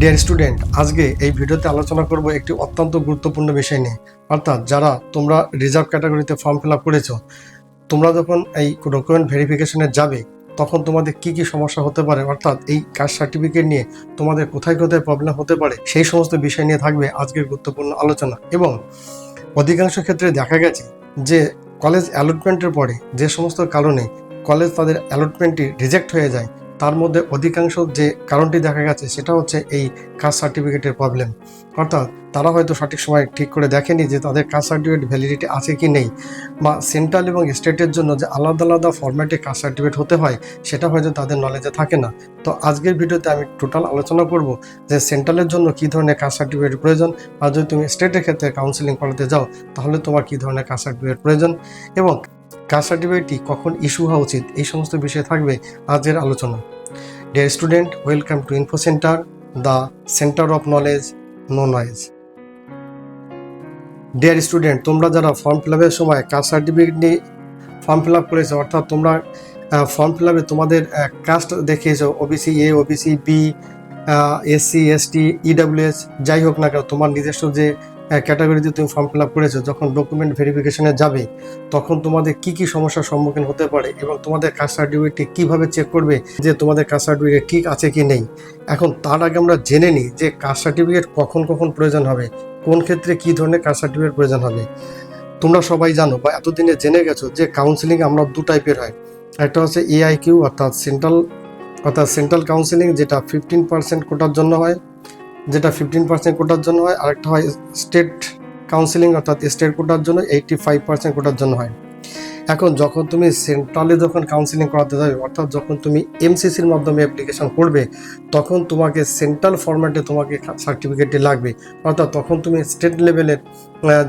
Dear student আজকে এই ভিডিওতে আলোচনা করব একটি অত্যন্ত গুরুত্বপূর্ণ বিষয় নিয়ে অর্থাৎ যারা তোমরা রিজার্ভ ক্যাটাগরিতে ফর্ম ফিল আপ করেছ তোমরা যখন এই ডকুমেন্ট ভেরিফিকেশনে যাবে তখন তোমাদের কি কি সমস্যা হতে পারে অর্থাৎ এই কাস্ট সার্টিফিকেট নিয়ে তোমাদের কোথায় কোথায় প্রবলেম হতে পারে সেই সমস্ত বিষয় নিয়ে থাকবে আজকের গুরুত্বপূর্ণ আলোচনা এবং অধিকাংশ ক্ষেত্রে দেখা গেছে যে কলেজ অ্যালটমেন্টের পরে যে সমস্ত কারণে কলেজ তাদের অ্যালটমেন্টটি রিজেক্ট হয়ে যায় তার মধ্যে অধিকাংশ যে কারণটি দেখা গেছে সেটা হচ্ছে এই কাস্ট সার্টিফিকেটের প্রবলেম অর্থাৎ তারা হয়তো সঠিক সময় ঠিক করে দেখেনি যে তাদের কাস্ট সার্টিফিকেট ভ্যালিডিটি আছে কি নেই বা সেন্ট্রাল এবং স্টেটের জন্য যে আলাদা আলাদা ফরম্যাটে কাস্ট সার্টিফিকেট হতে হয় সেটা হয়তো তাদের নলেজে থাকে না তো আজকের ভিডিওতে আমি টোটাল আলোচনা করব যে সেন্ট্রালের জন্য কী ধরনের কাস্ট সার্টিফিকেট প্রয়োজন আর যদি তুমি স্টেটের ক্ষেত্রে কাউন্সিলিং করাতে যাও তাহলে তোমার কী ধরনের কাস্ট সার্টিফিকেট প্রয়োজন এবং কাস্ট সার্টিফিকেটটি কখন ইস্যু হওয়া উচিত এই সমস্ত বিষয়ে থাকবে আজের আলোচনা dear student welcome to info centre the centre of knowledge no noise dear student তোমরা যারা ফর্ম ফিল আপের সময় কাস্ট সার্টিফিকেট নিয়ে ফর্ম ফিল আপ করেছো অর্থাৎ তোমরা ফর্ম ফিল আপে তোমাদের caste দেখিয়েছো OBC A OBC B SC ST EWS যাই হোক না কেন তোমার নিজস্ব যে ক্যাটাগরিতে তুমি ফর্ম ফিল আপ করেছো যখন ডকুমেন্ট ভেরিফিকেশনে যাবে তখন তোমাদের কি কি সমস্যার সম্মুখীন হতে পারে এবং তোমাদের কাস্ট সার্টিফিকেটটি কীভাবে চেক করবে যে তোমাদের কাস্ট সার্টিফিকেট ঠিক আছে কি নেই এখন তার আগে আমরা জেনে নিই যে কাস্ট সার্টিফিকেট কখন কখন প্রয়োজন হবে কোন ক্ষেত্রে কী ধরনের কাস্ট সার্টিফিকেট প্রয়োজন হবে তোমরা সবাই জানো বা এতদিনে জেনে গেছো যে কাউন্সিলিং আমরা দু টাইপের হয় একটা হচ্ছে এআইকিউ অর্থাৎ সেন্ট্রাল অর্থাৎ সেন্ট্রাল কাউন্সিলিং যেটা ফিফটিন পার্সেন্ট কোটার জন্য হয় যেটা ফিফটিন পার্সেন্ট কোটার জন্য হয় আরেকটা হয় স্টেট কাউন্সিলিং অর্থাৎ স্টেট কোটার জন্য এইটি ফাইভ পার্সেন্ট কোটার জন্য হয় এখন যখন তুমি সেন্ট্রালে যখন কাউন্সিলিং করাতে যাবে অর্থাৎ যখন তুমি এমসিসির মাধ্যমে অ্যাপ্লিকেশন করবে তখন তোমাকে সেন্ট্রাল ফরম্যাটে তোমাকে সার্টিফিকেটটি লাগবে অর্থাৎ তখন তুমি স্টেট লেভেলের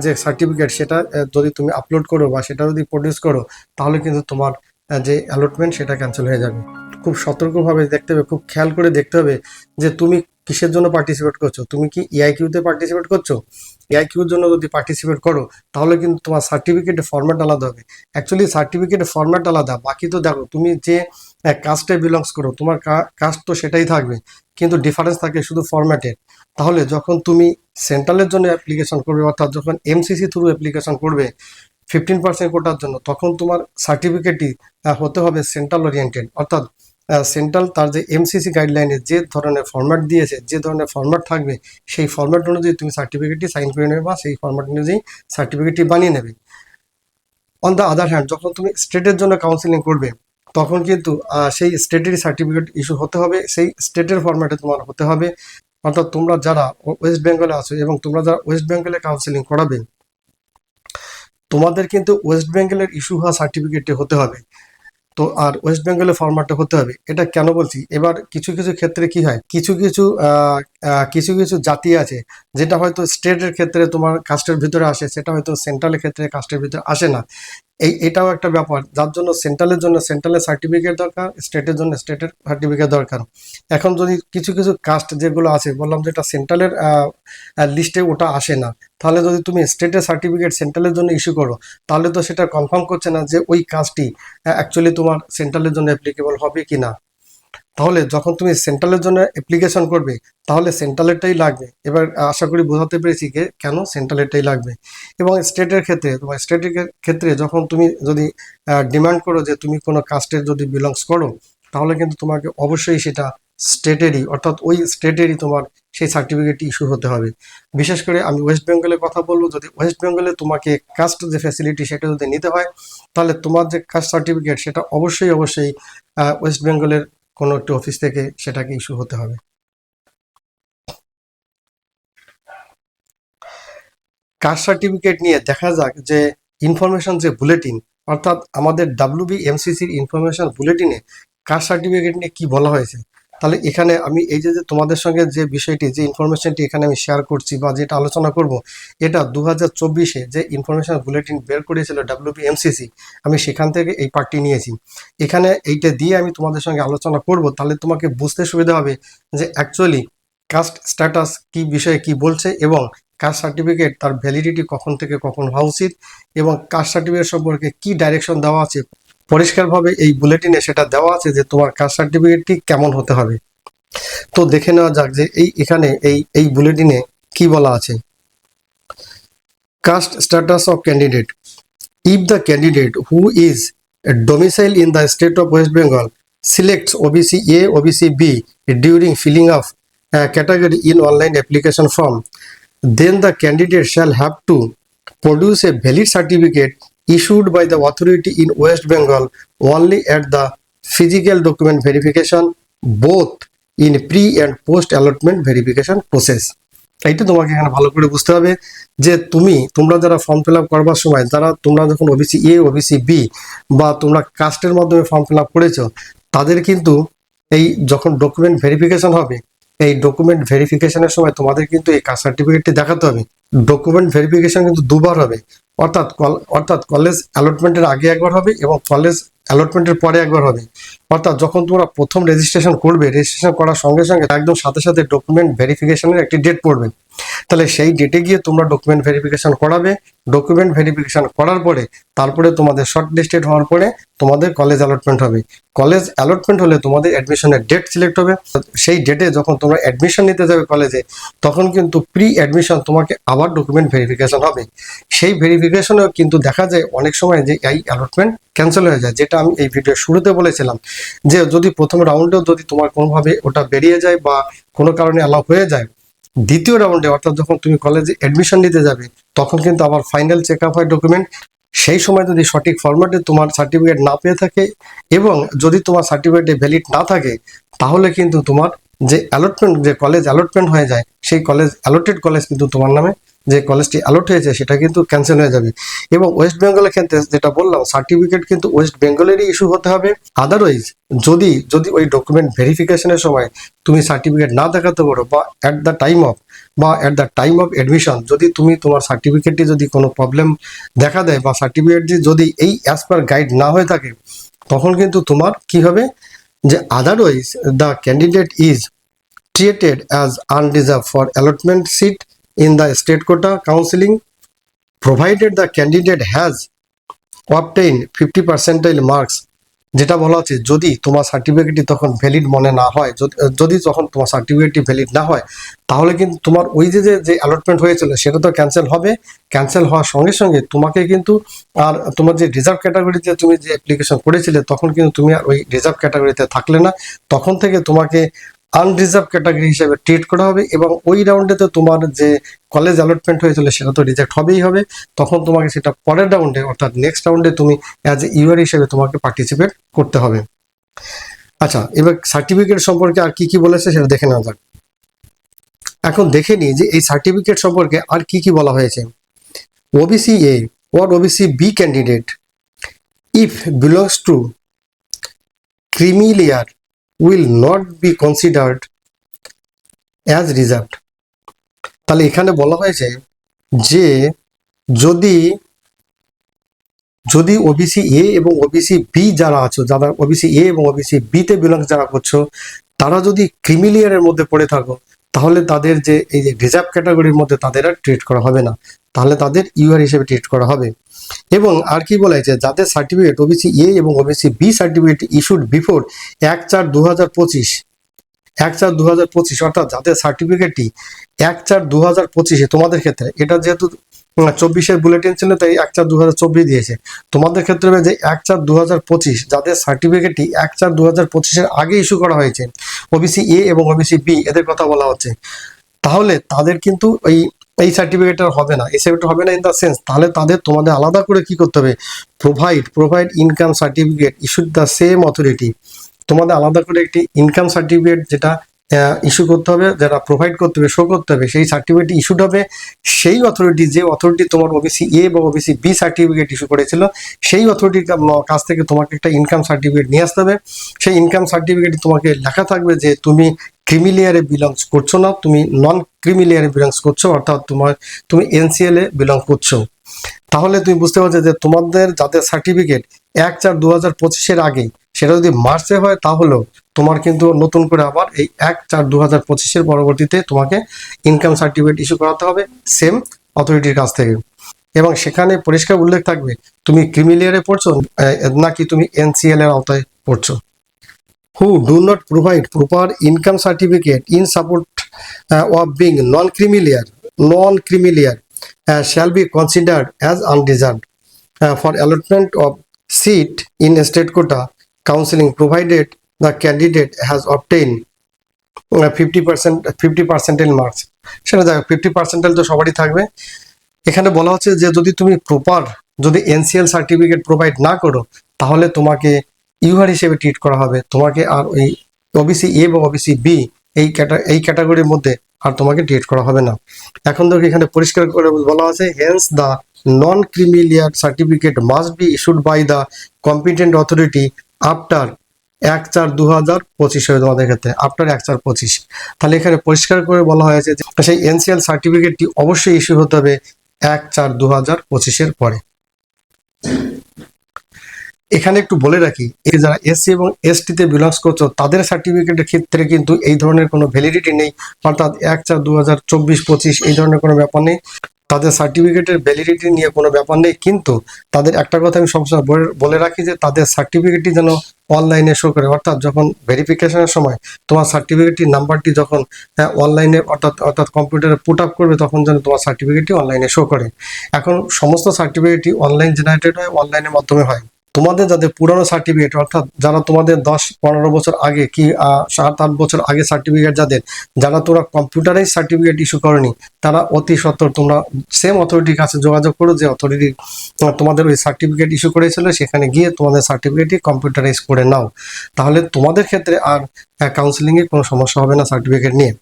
যে সার্টিফিকেট সেটা যদি তুমি আপলোড করো বা সেটা যদি প্রডিউস করো তাহলে কিন্তু তোমার যে অ্যালটমেন্ট সেটা ক্যান্সেল হয়ে যাবে খুব সতর্কভাবে দেখতে হবে খুব খেয়াল করে দেখতে হবে যে তুমি কিসের জন্য পার্টিসিপেট করছো তুমি কি কিউতে e পার্টিসিপেট করছো এআইকিউর e জন্য যদি পার্টিসিপেট করো তাহলে কিন্তু তোমার সার্টিফিকেটের ফর্ম্যাট আলাদা হবে অ্যাকচুয়ালি সার্টিফিকেটের ফর্ম্যাট আলাদা বাকি তো দেখো তুমি যে কাস্টে হ্যাঁ, বিলংস করো তোমার কাস্ট তো সেটাই থাকবে কিন্তু ডিফারেন্স থাকে শুধু ফর্ম্যাটের তাহলে যখন তুমি সেন্ট্রালের জন্য অ্যাপ্লিকেশন করবে অর্থাৎ যখন এমসিসি থ্রু অ্যাপ্লিকেশন করবে ফিফটিন পার্সেন্ট কোটার জন্য তখন তোমার সার্টিফিকেটটি হতে হবে সেন্ট্রাল ওরিয়েন্টেড অর্থাৎ সেন্ট্রাল তার যে এমসিসি গাইডলাইনে যে ধরনের ফর্ম্যাট দিয়েছে যে ধরনের ফর্ম্যাট থাকবে সেই ফর্ম্যাট অনুযায়ী তুমি সার্টিফিকেটটি সাইন করে নেবে বা সেই ফর্ম্যাট অনুযায়ী সার্টিফিকেটটি বানিয়ে নেবে অন দ্য আদার হ্যান্ড যখন তুমি স্টেটের জন্য কাউন্সিলিং করবে তখন কিন্তু সেই স্টেটেরই সার্টিফিকেট ইস্যু হতে হবে সেই স্টেটের ফর্ম্যাটে তোমার হতে হবে অর্থাৎ তোমরা যারা ওয়েস্ট বেঙ্গলে আছো এবং তোমরা যারা ওয়েস্ট বেঙ্গলে কাউন্সিলিং করাবে তোমাদের কিন্তু ওয়েস্ট বেঙ্গলের ইস্যু হওয়া সার্টিফিকেটটি হতে হবে তো আর ওয়েস্ট বেঙ্গলের ফরম্যাটটা হতে হবে এটা কেন বলছি এবার কিছু কিছু ক্ষেত্রে কি হয় কিছু কিছু কিছু কিছু জাতি আছে যেটা হয়তো স্টেটের ক্ষেত্রে তোমার কাস্টের ভিতরে আসে সেটা হয়তো সেন্ট্রালের ক্ষেত্রে কাস্টের ভিতরে আসে না এই এটাও একটা ব্যাপার যার জন্য সেন্ট্রালের জন্য সেন্ট্রালের সার্টিফিকেট দরকার স্টেটের জন্য স্টেটের সার্টিফিকেট দরকার এখন যদি কিছু কিছু কাস্ট যেগুলো আছে বললাম যেটা সেন্ট্রালের লিস্টে ওটা আসে না তাহলে যদি তুমি স্টেটের সার্টিফিকেট সেন্ট্রালের জন্য ইস্যু করো তাহলে তো সেটা কনফার্ম করছে না যে ওই কাজটি অ্যাকচুয়ালি তোমার সেন্ট্রালের জন্য অ্যাপ্লিকেবল হবে কি না তাহলে যখন তুমি সেন্ট্রালের জন্য অ্যাপ্লিকেশন করবে তাহলে সেন্ট্রালেরটাই লাগবে এবার আশা করি বোঝাতে পেরেছি যে কেন সেন্ট্রালেরটাই লাগবে এবং স্টেটের ক্ষেত্রে তোমার স্টেটের ক্ষেত্রে যখন তুমি যদি ডিমান্ড করো যে তুমি কোনো কাস্টের যদি বিলংস করো তাহলে কিন্তু তোমাকে অবশ্যই সেটা স্টেটেরই অর্থাৎ ওই স্টেটেরই তোমার সেই সার্টিফিকেট ইস্যু হতে হবে বিশেষ করে আমি ওয়েস্ট বেঙ্গলের কথা বলবো যদি ওয়েস্ট বেঙ্গলে তোমাকে কাস্ট যে ফ্যাসিলিটি সেটা যদি নিতে হয় তাহলে তোমার যে কাস্ট সার্টিফিকেট সেটা অবশ্যই অবশ্যই ওয়েস্ট বেঙ্গলের কোনো একটি অফিস থেকে সেটাকে ইস্যু হতে হবে কাস্ট সার্টিফিকেট নিয়ে দেখা যাক যে ইনফরমেশন যে বুলেটিন অর্থাৎ আমাদের ডাব্লিউবি এমসিসির ইনফরমেশন বুলেটিনে কাস্ট সার্টিফিকেট নিয়ে কি বলা হয়েছে তাহলে এখানে আমি এই যে তোমাদের সঙ্গে যে বিষয়টি যে ইনফরমেশনটি এখানে আমি শেয়ার করছি বা যেটা আলোচনা করব এটা দু হাজার চব্বিশে যে ইনফরমেশন বুলেটিন বের করেছিল ডাব্লিউবিএমসিসি আমি সেখান থেকে এই পার্টটি নিয়েছি এখানে এইটা দিয়ে আমি তোমাদের সঙ্গে আলোচনা করব তাহলে তোমাকে বুঝতে সুবিধা হবে যে অ্যাকচুয়ালি কাস্ট স্ট্যাটাস কি বিষয়ে কি বলছে এবং কাস্ট সার্টিফিকেট তার ভ্যালিডিটি কখন থেকে কখন হওয়া উচিত এবং কাস্ট সার্টিফিকেট সম্পর্কে কি ডাইরেকশন দেওয়া আছে পরিষ্কারভাবে এই বুলেটিনে সেটা দেওয়া আছে যে তোমার কাস্ট সার্টিফিকেটটি কেমন হতে হবে তো দেখে নেওয়া যাক যে এই এখানে এই এই বুলেটিনে কি বলা আছে caste status of candidate if the candidate who is domicile in the state of West Bengal select O B C A OBC B during filling of category in online application form then the candidate shall have to produce a valid certificate issued by the authority in West Bengal only at the physical document verification both in pre and post allotment verification process এইটা তোমাকে এখানে ভালো করে বুঝতে হবে যে তুমি তোমরা যারা ফর্ম ফিল করবার সময় যারা তোমরা যখন ওবিসি এ ওবিসি বি বা তোমরা কাস্টের মাধ্যমে ফর্ম ফিল করেছো তাদের কিন্তু এই যখন ডকুমেন্ট ভেরিফিকেশন হবে এই ডকুমেন্ট ভেরিফিকেশনের সময় তোমাদের কিন্তু এই কাস্ট সার্টিফিকেটটি দেখাতে হবে ডকুমেন্ট ভেরিফিকেশন কিন্তু দুবার হবে অর্থাৎ অর্থাৎ কলেজ অ্যালটমেন্টের আগে একবার হবে এবং কলেজ অ্যালটমেন্টের পরে একবার হবে অর্থাৎ যখন তোমরা প্রথম রেজিস্ট্রেশন করবে রেজিস্ট্রেশন করার সঙ্গে সঙ্গে একদম সাথে সাথে ডকুমেন্ট ভেরিফিকেশনের একটি ডেট পড়বে তাহলে সেই ডেটে গিয়ে তোমরা ডকুমেন্ট ভেরিফিকেশন করাবে ডকুমেন্ট ভেরিফিকেশন করার পরে তারপরে তোমাদের শর্ট লিস্টেড হওয়ার পরে তোমাদের কলেজ অ্যালটমেন্ট হবে কলেজ অ্যালটমেন্ট হলে তোমাদের অ্যাডমিশনের ডেট সিলেক্ট হবে সেই ডেটে যখন তোমরা অ্যাডমিশন নিতে যাবে কলেজে তখন কিন্তু প্রি অ্যাডমিশন তোমাকে আবার ডকুমেন্ট ভেরিফিকেশন হবে সেই ভেরিফিকেশনেও কিন্তু দেখা যায় অনেক সময় যে এই অ্যালটমেন্ট ক্যান্সেল হয়ে যায় যেটা আমি এই ভিডিও শুরুতে বলেছিলাম যে যদি প্রথম রাউন্ডেও যদি তোমার কোনোভাবে ওটা বেরিয়ে যায় বা কোনো কারণে অ্যালাউ হয়ে যায় দ্বিতীয় রাউন্ডে অর্থাৎ যখন তুমি কলেজে অ্যাডমিশন নিতে যাবে তখন কিন্তু আবার ফাইনাল চেক হয় ডকুমেন্ট সেই সময় যদি সঠিক ফরম্যাটে তোমার সার্টিফিকেট না পেয়ে থাকে এবং যদি তোমার সার্টিফিকেটে ভ্যালিড না থাকে তাহলে কিন্তু তোমার যে অ্যালটমেন্ট যে কলেজ অ্যালটমেন্ট হয়ে যায় সেই কলেজ অ্যালটেড কলেজ কিন্তু তোমার নামে যে কলেজটি অ্যালট হয়েছে সেটা কিন্তু ক্যান্সেল হয়ে যাবে এবং ওয়েস্ট বেঙ্গলের ক্ষেত্রে যেটা বললাম সার্টিফিকেট কিন্তু ওয়েস্ট বেঙ্গলেরই ইস্যু হতে হবে আদারওয়াইজ যদি যদি ওই ডকুমেন্ট ভেরিফিকেশনের সময় তুমি সার্টিফিকেট না দেখাতে পারো বা অ্যাট দ্য টাইম অফ বা at the time of admission যদি তুমি তোমার সার্টিফিকেটটি যদি কোনো প্রবলেম দেখা দেয় বা সার্টিফিকেটটি যদি এই অ্যাজ পার গাইড না হয়ে থাকে তখন কিন্তু তোমার কি হবে Otherwise, the candidate is treated as undeserved for allotment seat in the state quota counseling, provided the candidate has obtained 50 percentile marks যেটা বলা হচ্ছে যদি তোমার সার্টিফিকেটটি তখন ভ্যালিড মনে না হয় যদি যখন তোমার সার্টিফিকেটটি ভ্যালিড না হয় তাহলে কিন্তু তোমার ওই যে যে অ্যালটমেন্ট হয়েছিল সেটা তো ক্যান্সেল হবে ক্যান্সেল হওয়ার সঙ্গে সঙ্গে তোমাকে কিন্তু আর তোমার যে রিজার্ভ ক্যাটাগরিতে তুমি যে অ্যাপ্লিকেশন করেছিলে তখন কিন্তু তুমি আর ওই রিজার্ভ ক্যাটাগরিতে থাকলে না তখন থেকে তোমাকে আনরিজার্ভ ক্যাটাগরি হিসেবে ট্রিট করা হবে এবং ওই রাউন্ডে তো তোমার যে কলেজ অ্যালটমেন্ট হয়েছিল সেটা তো রিজেক্ট হবেই হবে তখন তোমাকে সেটা পরের রাউন্ডে অর্থাৎ নেক্সট রাউন্ডে তুমি অ্যাজ এ ইউআর হিসেবে তোমাকে পার্টিসিপেট করতে হবে আচ্ছা এবার সার্টিফিকেট সম্পর্কে আর কি কি বলেছে সেটা দেখে নেওয়া যাক এখন দেখে নিই যে এই সার্টিফিকেট সম্পর্কে আর কি কি বলা হয়েছে OBC A ward OBC B candidate if belongs to creamy layer will not be considered as reserved তাহলে এখানে বলা হয়েছে যে যদি যদি ওবিসি এ এবং ওবিসি বি যারা আছো যারা ওবিসি এ এবং ওবিসি বিতে বিলং যারা করছো তারা যদি ক্রিমিলিয়ারের মধ্যে পড়ে থাকো তাহলে তাদের যে এই যে রিজার্ভ ক্যাটাগরির মধ্যে তাদের আর ট্রিট করা হবে না তাহলে তাদের ইউআর হিসেবে ট্রিট করা হবে এবং আর কি হয়েছে যাদের সার্টিফিকেট ওবিসি এ এবং OBC B certificate issued before এক চার দু হাজার পঁচিশ এক চার দু হাজার পঁচিশ অর্থাৎ যাদের সার্টিফিকেটটি এক চার দু হাজার পঁচিশে তোমাদের ক্ষেত্রে এটা যেহেতু চব্বিশের বুলেটিন ছিল তাই এক চার দু হাজার চব্বিশ দিয়েছে তোমাদের ক্ষেত্রে যে এক চার দু হাজার পঁচিশ যাদের সার্টিফিকেটটি এক চার দু হাজার পঁচিশের আগে ইস্যু করা হয়েছে ওবিসি এ এবং ওবিসি বি এদের কথা বলা হচ্ছে তাহলে তাদের কিন্তু ওই এই সার্টিফিকেট আর হবে না এই সার্টিফিকেট হবে না ইন দ্য সেন্স তাহলে তাদের তোমাদের আলাদা করে কি করতে হবে provide provide income certificate issue the same authority তোমাদের আলাদা করে একটি ইনকাম সার্টিফিকেট যেটা ইস্যু করতে হবে যারা প্রোভাইড করতে হবে শো করতে হবে সেই সার্টিফিকেট ইস্যুড হবে সেই অথরিটি যে অথরিটি তোমার ওবিসি এ বা ওবিসি বি সার্টিফিকেট ইস্যু করেছিল সেই অথরিটির কাছ থেকে তোমাকে একটা ইনকাম সার্টিফিকেট নিয়ে আসতে হবে সেই ইনকাম সার্টিফিকেট তোমাকে লেখা থাকবে যে তুমি ক্রিমিলেয়ারে বিলংস করছো না তুমি নন ক্রিমিলেয়ারে বিলংস করছো অর্থাৎ তোমার তুমি এনসিএল এ বিলং করছো তাহলে তুমি বুঝতে পারছো যে তোমাদের যাদের সার্টিফিকেট এক চার দু হাজার পঁচিশের আগেই সেটা যদি মার্চে হয় তাহলেও তোমার কিন্তু নতুন করে আবার এই এক চার দু হাজার পঁচিশের পরবর্তীতে তোমাকে ইনকাম সার্টিফিকেট ইস্যু করাতে হবে সেম অথরিটির কাছ থেকে এবং সেখানে পরিষ্কার উল্লেখ থাকবে তুমি ক্রিমিলিয়ারে পড়ছো নাকি তুমি এনসিএল এর আওতায় পড়ছো who do not provide proper income certificate in support of being non creamy layer non creamy layer shall be considered as unreserved for allotment of seat in state quota counseling provided the candidate has obtained fifty percent 50 percentile marks সেটা দেখো fifty পার্সেন্টেল তো সবারই থাকবে এখানে বলা হচ্ছে যে যদি তুমি প্রপার যদি এনসিএল সার্টিফিকেট প্রোভাইড না করো তাহলে তোমাকে ইউহার হিসেবে ট্রিট করা হবে তোমাকে আর ওই ওবিসি এ বা ওবিসি বি এই ক্যাটা এই ক্যাটাগরির মধ্যে আর তোমাকে ট্রিট করা হবে না এখন দেখো এখানে পরিষ্কার করে বলা আছে hence the non creamy layer certificate must be issued by the competent authority after এক চার দু হাজার পঁচিশ হবে তোমাদের ক্ষেত্রে আফটার এক চার পঁচিশ তাহলে এখানে পরিষ্কার করে বলা হয়েছে যে সেই এনসিএল সার্টিফিকেটটি অবশ্যই ইস্যু হতে হবে এক চার দু হাজার পঁচিশের পরে এখানে একটু বলে রাখি এই যারা এসসি এবং তে বিলংস করছো তাদের সার্টিফিকেটের ক্ষেত্রে কিন্তু এই ধরনের কোনো ভ্যালিডিটি নেই অর্থাৎ এক চার দু হাজার চব্বিশ পঁচিশ এই ধরনের কোনো ব্যাপার নেই তাদের সার্টিফিকেটের ভ্যালিডিটি নিয়ে কোনো ব্যাপার নেই কিন্তু তাদের একটা কথা আমি সবসময় বলে রাখি যে তাদের সার্টিফিকেটটি যেন অনলাইনে শো করে অর্থাৎ যখন ভেরিফিকেশনের সময় তোমার সার্টিফিকেটটির নাম্বারটি যখন অনলাইনে হ্যাঁ, অর্থাৎ অর্থাৎ কম্পিউটারে পুট আপ করবে তখন যেন তোমার সার্টিফিকেটটি অনলাইনে শো করে এখন সমস্ত সার্টিফিকেটটি অনলাইন জেনারেটেড হয় অনলাইনের মাধ্যমে হয় তোমাদের যাদের পুরনো সার্টিফিকেট অর্থাৎ যারা তোমাদের দশ পনেরো বছর আগে কি সাত আট বছর আগে সার্টিফিকেট যাদের যারা তোমরা কম্পিউটারেই সার্টিফিকেট ইস্যু করনি তারা অতি সত্তর তোমরা সেম অথরিটির কাছে যোগাযোগ করো যে অথরিটি তোমাদের ওই সার্টিফিকেট ইস্যু করেছিল সেখানে গিয়ে তোমাদের সার্টিফিকেটই কম্পিউটারাইজ করে নাও তাহলে তোমাদের ক্ষেত্রে আর কাউন্সিলিংয়ে কোনো সমস্যা হবে না সার্টিফিকেট নিয়ে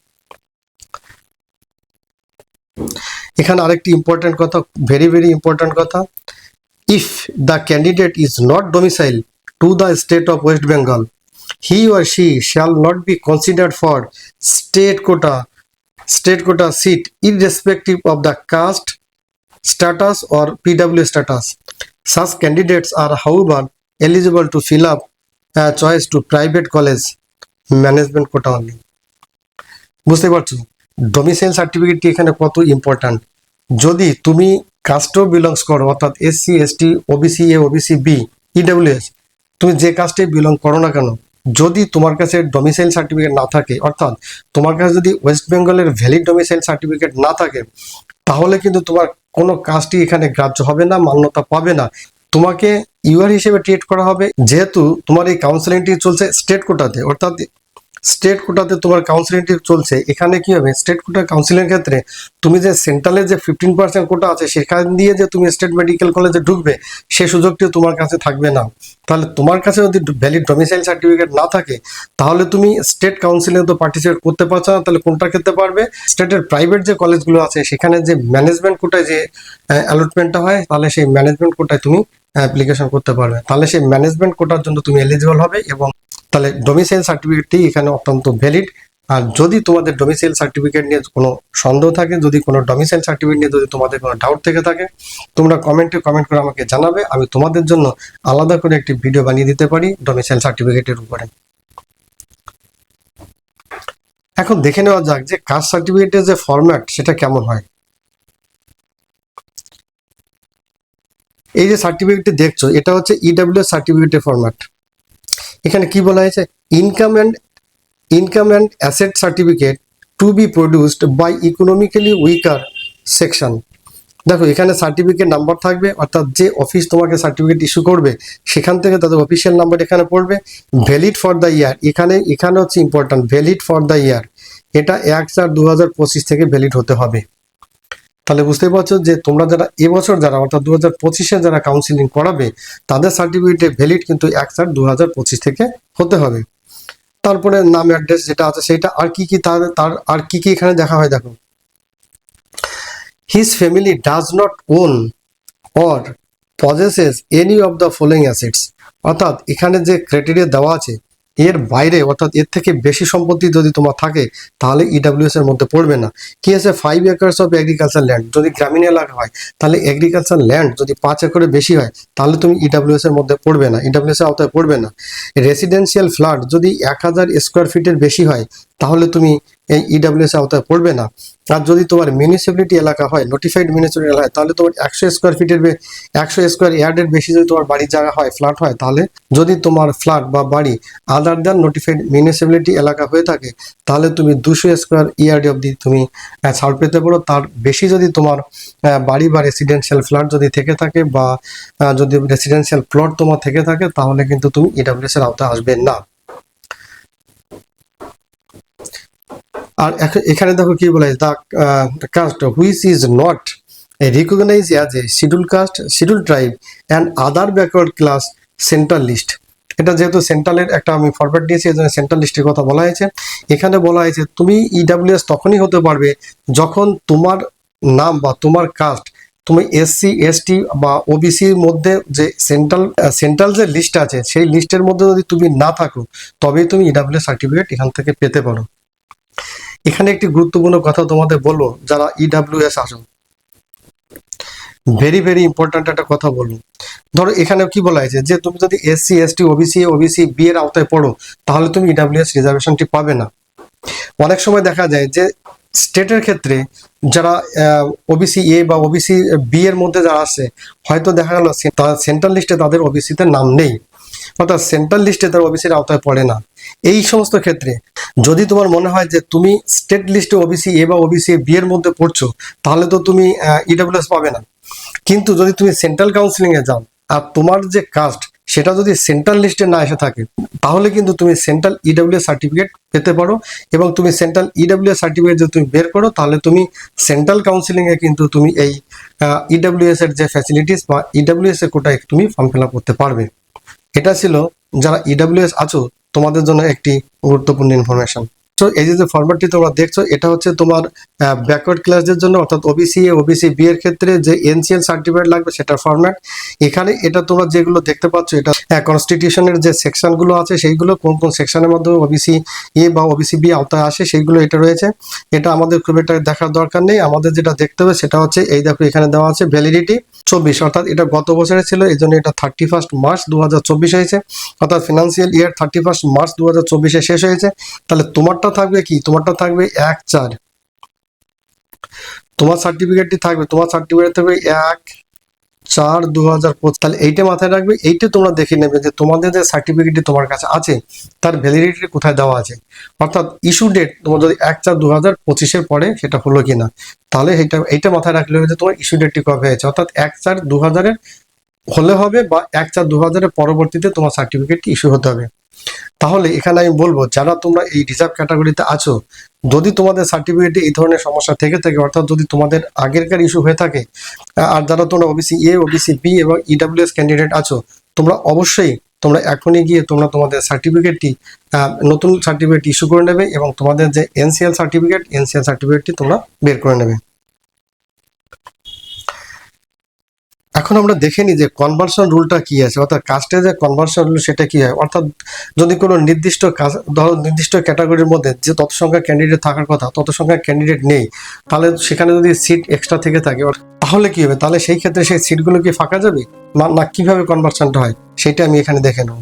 এখানে আরেকটি ইম্পর্ট্যান্ট কথা ভেরি ভেরি ইম্পর্ট্যান্ট কথা if the candidate is not domiciled to the state of West Bengal, he or she shall not be considered for state quota, state quota seat irrespective of the caste status or PW status. Such candidates are however eligible to fill up a choice to private college management quota only. বুঝতে পারছো domicile সার্টিফিকেটটি এখানে কত important যদি তুমি কাস্টও belongs করো অর্থাৎ SC ST OBC A OBC B EWS তুমি যে কাস্টে বিলং করো না কেন যদি তোমার কাছে ডোমিসাইল সার্টিফিকেট না থাকে অর্থাৎ তোমার কাছে যদি ওয়েস্ট বেঙ্গলের ভ্যালিড ডোমিসাইল সার্টিফিকেট না থাকে তাহলে কিন্তু তোমার কোনো কাজটি এখানে গ্রাহ্য হবে না মান্যতা পাবে না তোমাকে ইউআর হিসেবে ট্রিট করা হবে যেহেতু তোমার এই কাউন্সেলিংটি চলছে স্টেট কোটাতে অর্থাৎ স্টেট কোটাতে তোমার কাউন্সিলিংটি চলছে এখানে কি হবে স্টেট কোটা কাউন্সিলিং ক্ষেত্রে তুমি যে সেন্ট্রালের যে ফিফটিন পার্সেন্ট কোটা আছে সেখান দিয়ে যে তুমি স্টেট মেডিকেল কলেজে ঢুকবে সে সুযোগটি তোমার কাছে থাকবে না তাহলে তোমার কাছে যদি ভ্যালিড ডোমিসাইল সার্টিফিকেট না থাকে তাহলে তুমি স্টেট কাউন্সিলিং তো পার্টিসিপেট করতে পারছো না তাহলে কোনটা ক্ষেত্রে পারবে স্টেটের প্রাইভেট যে কলেজগুলো আছে সেখানে যে ম্যানেজমেন্ট কোটায় যে অ্যালটমেন্টটা হয় তাহলে সেই ম্যানেজমেন্ট কোটায় তুমি অ্যাপ্লিকেশন করতে পারবে তাহলে সেই ম্যানেজমেন্ট কোটার জন্য তুমি এলিজিবল হবে এবং তাহলে ডোমিসাইল সার্টিফিকেটটি এখানে অত্যন্ত ভ্যালিড আর যদি তোমাদের ডোমিসাইল সার্টিফিকেট নিয়ে কোনো সন্দেহ থাকে যদি কোনো ডোমিসাইল সার্টিফিকেট নিয়ে যদি তোমাদের কোনো ডাউট থেকে থাকে তোমরা কমেন্টে কমেন্ট করে আমাকে জানাবে আমি তোমাদের জন্য আলাদা করে একটি ভিডিও বানিয়ে দিতে পারি ডোমিসাইল সার্টিফিকেটের উপরে এখন দেখে নেওয়া যাক যে কাস্ট সার্টিফিকেটের যে ফর্ম্যাট সেটা কেমন হয় এই যে সার্টিফিকেটটি দেখছো এটা হচ্ছে ইডাব্লিউ সার্টিফিকেটের ফর্ম্যাট এখানে কি বলা হয়েছে income and income and asset certificate to be produced by economically weaker section দেখো এখানে সার্টিফিকেট নাম্বার থাকবে অর্থাৎ যে অফিস তোমাকে সার্টিফিকেট ইস্যু করবে সেখান থেকে তাদের অফিসিয়াল নাম্বার এখানে পড়বে ভ্যালিড ফর দ্য ইয়ার এখানে এখানে হচ্ছে important valid for the year এটা এক চার দু থেকে ভ্যালিড হতে হবে তাহলে বুঝতে পারছো যে তোমরা যারা এবছর যারা অর্থাৎ দু হাজার পঁচিশে যারা কাউন্সিলিং করাবে তাদের সার্টিফিকেটে ভ্যালিড কিন্তু এক চার দু হাজার পঁচিশ থেকে হতে হবে তারপরে নাম অ্যাড্রেস যেটা আছে সেটা আর কি কি তার তার আর কি কি এখানে দেখা হয় দেখো his family does not own or possesses any of the following assets অর্থাৎ এখানে যে ক্রাইটেরিয়া দেওয়া আছে এর বাইরে অর্থাৎ এর থেকে বেশি সম্পত্তি যদি তোমার থাকে তাহলে ইডাব্লিউএস e এর মধ্যে পড়বে না কি আছে five acres of agriculture land যদি গ্রামীণ এলাকা হয় তাহলে এগ্রিকালচার ল্যান্ড যদি পাঁচ একরে বেশি হয় তাহলে তুমি ইডাব্লিউএস e এর মধ্যে পড়বে না ইডাব্লিউএস e এর আওতায় পড়বে না রেসিডেন্সিয়াল ফ্ল্যাট যদি এক হাজার স্কোয়ার ফিটের বেশি হয় তাহলে তুমি এই ইডাব্লিউএস e আওতায় পড়বে না আর যদি তোমার মিউনিসিপ্যালিটি এলাকা হয় নোটিফাইড মিউনিসিপ্যালিটি এলাকা তাহলে তোমার একশো স্কোয়ার ফিটের একশো স্কোয়ার ইয়ার্ডের বেশি যদি তোমার বাড়ির জায়গা হয় ফ্ল্যাট হয় তাহলে যদি তোমার ফ্ল্যাট বা বাড়ি আদার দেন নোটিফাইড মিউনিসিপ্যালিটি এলাকা হয়ে থাকে তাহলে তুমি দুশো স্কোয়ার ইয়ার্ড অবধি তুমি ছাড় পেতে পারো তার বেশি যদি তোমার বাড়ি বা রেসিডেন্সিয়াল ফ্ল্যাট যদি থেকে থাকে বা যদি রেসিডেন্সিয়াল প্লট তোমার থেকে থাকে তাহলে কিন্তু তুমি ইডাব্লিউএস e এর আওতায় আসবে না আর এখানে দেখো কি বলে the caste which is not recognise as a schedule caste schedule tribe and other backward class central list এটা যেহেতু সেন্ট্রালের একটা আমি ফরম্যাট দিয়েছি এই জন্য সেন্ট্রাল লিস্টের কথা বলা হয়েছে এখানে বলা হয়েছে তুমি ইডাব্লিউএস তখনই হতে পারবে যখন তোমার নাম বা তোমার কাস্ট তুমি এসসি এসটি বা ওবিসির মধ্যে যে সেন্ট্রাল সেন্ট্রাল যে লিস্ট আছে সেই লিস্টের মধ্যে যদি তুমি না থাকো তবেই তুমি ইডাব্লিউএস সার্টিফিকেট এখান থেকে পেতে পারো এখানে একটি গুরুত্বপূর্ণ কথা তোমাদের বলবো যারা ইডাব্লিউএস আসো ভেরি ভেরি ইম্পর্ট্যান্ট একটা কথা বলবো ধরো এখানে কি বলা হয়েছে যে তুমি যদি SC ST OBC OBC B এর আওতায় পড়ো তাহলে তুমি ইডাব্লিউএস e রিজার্ভেশনটি পাবে না অনেক সময় দেখা যায় যে স্টেটের ক্ষেত্রে যারা ওবিসি এ বা ওবিসি বি এর মধ্যে যারা আসে হয়তো দেখা গেল সেন্ট্রাল লিস্টে তাদের ওবিসিতে নাম নেই অর্থাৎ সেন্ট্রাল লিস্টে তার ওবিসির আওতায় পড়ে না এই সমস্ত ক্ষেত্রে যদি তোমার মনে হয় যে তুমি স্টেট লিস্টে ওবিসি এ বা ওবিসি বি এর মধ্যে পড়ছো তাহলে তো তুমি ইডাব্লিউএস e পাবে না কিন্তু যদি তুমি সেন্ট্রাল কাউন্সিলিং এ যাও আর তোমার যে কাস্ট সেটা যদি সেন্ট্রাল লিস্টে না এসে থাকে তাহলে কিন্তু তুমি সেন্ট্রাল ইডাব্লিউ সার্টিফিকেট পেতে পারো এবং তুমি সেন্ট্রাল ইডাব্লিউ সার্টিফিকেট যদি তুমি বের করো তাহলে তুমি সেন্ট্রাল কাউন্সিলিংয়ে কিন্তু তুমি এই ইডাব্লিউএস e এর যে ফ্যাসিলিটিস বা ইডাব্লিউএস e এর কোটায় তুমি ফর্ম ফিল করতে পারবে এটা ছিল যারা ইডাব্লিউএস আছো তোমাদের জন্য একটি গুরুত্বপূর্ণ ইনফরমেশন তো এই যে ফর্মেটটি তোমরা দেখছো এটা হচ্ছে তোমার ব্যাকওয়ার্ড ক্লাসদের জন্য অর্থাৎ ওবিসি ওবিসি বি এর ক্ষেত্রে যে এনসিএল সার্টিফিকেট লাগবে সেটার ফর্ম্যাট এখানে এটা তোমরা যেগুলো দেখতে পাচ্ছ এটা কনস্টিটিউশনের যে সেকশনগুলো আছে সেইগুলো কোন কোন সেকশনের মাধ্যমে ওবিসি এ বা ওবিসি বি আওতায় আসে সেইগুলো এটা রয়েছে এটা আমাদের খুব একটা দেখার দরকার নেই আমাদের যেটা দেখতে হবে সেটা হচ্ছে এই দেখো এখানে দেওয়া আছে ভ্যালিডিটি চব্বিশ অর্থাৎ এটা গত বছরে ছিল এই জন্য এটা থার্টি ফার্স্ট মার্চ দু হাজার চব্বিশ হয়েছে অর্থাৎ financial year thirty first March দু হাজার চব্বিশে শেষ হয়েছে তাহলে তোমারটা থাকবে কি তোমারটা থাকবে এক চার তোমার সার্টিফিকেটটি থাকবে তোমার সার্টিফিকেট থাকবে এক চার দু হাজার তাহলে এইটা মাথায় রাখবে এইটা তোমরা দেখে নেবে যে তোমাদের যে সার্টিফিকেটটি তোমার কাছে আছে তার ভ্যালিডিটি কোথায় দেওয়া আছে অর্থাৎ ইস্যু ডেট তোমার যদি এক চার দু হাজার পঁচিশের পরে সেটা হলো কি না তাহলে এটা এইটা মাথায় রাখলে হবে যে তোমার ইস্যু ডেটটি কবে হয়েছে অর্থাৎ এক চার দু হাজারের হলে হবে বা এক চার দু হাজারের পরবর্তীতে তোমার সার্টিফিকেটটি ইস্যু হতে হবে তাহলে এখানে আমি বলবো যারা তোমরা এই রিজার্ভ ক্যাটাগরিতে আছো যদি তোমাদের সার্টিফিকেটে এই ধরনের সমস্যা থেকে থাকে অর্থাৎ যদি তোমাদের আগেরকার ইস্যু হয়ে থাকে আর যারা তোমরা ওবিসি এ ওবিসি বি এবং ইডাব্লিউএস e ক্যান্ডিডেট আছো তোমরা অবশ্যই তোমরা এখনই গিয়ে তোমরা তোমাদের সার্টিফিকেটটি নতুন সার্টিফিকেট ইস্যু করে নেবে এবং তোমাদের যে এনসিএল সার্টিফিকেট এনসিএল সার্টিফিকেটটি তোমরা বের করে নেবে এখন আমরা দেখে নিই যে কনভার্সন রুলটা কি আছে অর্থাৎ কাস্টে যে কনভার্সন রুল সেটা কি হয় অর্থাৎ যদি কোনো নির্দিষ্ট কাজ ধরো নির্দিষ্ট ক্যাটাগরির মধ্যে যে তত সংখ্যা ক্যান্ডিডেট থাকার কথা তত সংখ্যা ক্যান্ডিডেট নেই তাহলে সেখানে যদি সিট এক্সট্রা থেকে থাকে তাহলে কি হবে তাহলে সেই ক্ষেত্রে সেই সিটগুলো কি ফাঁকা যাবে না না কীভাবে কনভার্সনটা হয় সেটা আমি এখানে দেখে নেব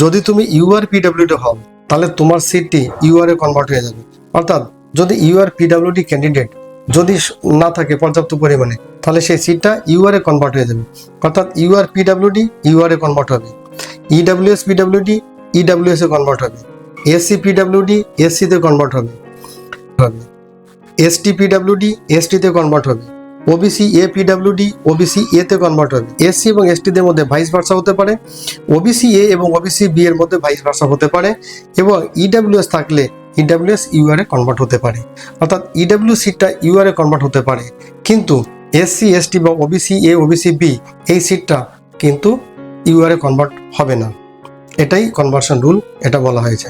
যদি তুমি ইউআর পিডাব্লিউডি হও তাহলে তোমার সিটটি ইউআরে কনভার্ট হয়ে যাবে অর্থাৎ যদি ইউআর পিডাব্লিউডি ক্যান্ডিডেট যদি না থাকে পর্যাপ্ত পরিমাণে তাহলে সেই সিটটা এ কনভার্ট হয়ে যাবে অর্থাৎ ইউআর পিডাব্লিউডি এ কনভার্ট হবে ইডাব্লিউএস e পিডাব্লিউডি e এ কনভার্ট হবে এসসি পিডাব্লিউডি তে কনভার্ট হবে হবে এসটি পিডাব্লিউডি তে কনভার্ট হবে OBC A PWD OBC A তে কনভার্ট হবে এসসি এবং দের মধ্যে ভাইস ভার্সা হতে পারে ওবিসি এ এবং ওবিসি বি এর মধ্যে ভাইস ভার্সা হতে পারে এবং ইডাব্লিউএস e থাকলে ইডাব্লিউএস ইউআরএ কনভার্ট হতে পারে অর্থাৎ ইডাব্লিউ সিটটা ইউআরএ কনভার্ট হতে পারে কিন্তু এসসি এসটি বা ওবিসি এ ওবিসি বি এই সিটটা কিন্তু ইউআরএ কনভার্ট হবে না এটাই কনভার্সন রুল এটা বলা হয়েছে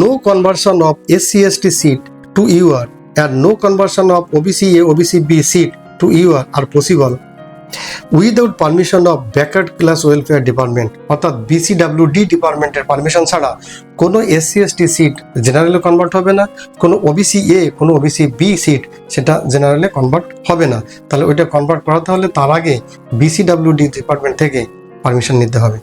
no conversion of SC ST seat to UR and no conversion of OBC A OBC B seat to UR are possible without permission of backward class welfare department অর্থাৎ BCWD ডিপার্টমেন্টের permission ছাড়া কোনো SC ST seat জেনারেলে convert হবে না কোনো OBC A কোনো OBC B seat সেটা জেনারেলে কনভার্ট হবে না তাহলে ওইটা কনভার্ট করাতে হলে তার আগে বিসিডাব্লিউডি ডিপার্টমেন্ট থেকে পারমিশন নিতে হবে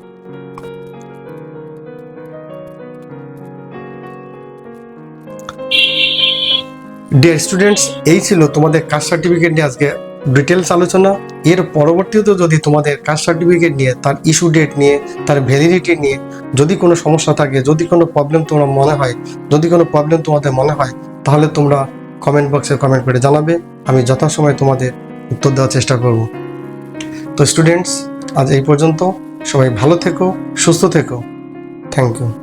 ডিয়ার স্টুডেন্টস এই ছিল তোমাদের কাস্ট সার্টিফিকেট নিয়ে আজকে ডিটেলস আলোচনা এর পরবর্তীতে যদি তোমাদের কাস্ট সার্টিফিকেট নিয়ে তার ইস্যু ডেট নিয়ে তার ভ্যালিডিটি নিয়ে যদি কোনো সমস্যা থাকে যদি কোনো প্রবলেম তোমার মনে হয় যদি কোনো প্রবলেম তোমাদের মনে হয় তাহলে তোমরা কমেন্ট বক্সে কমেন্ট করে জানাবে আমি যথাসময়ে তোমাদের উত্তর দেওয়ার চেষ্টা করব তো স্টুডেন্টস আজ এই পর্যন্ত সবাই ভালো থেকো সুস্থ থেকো থ্যাংক ইউ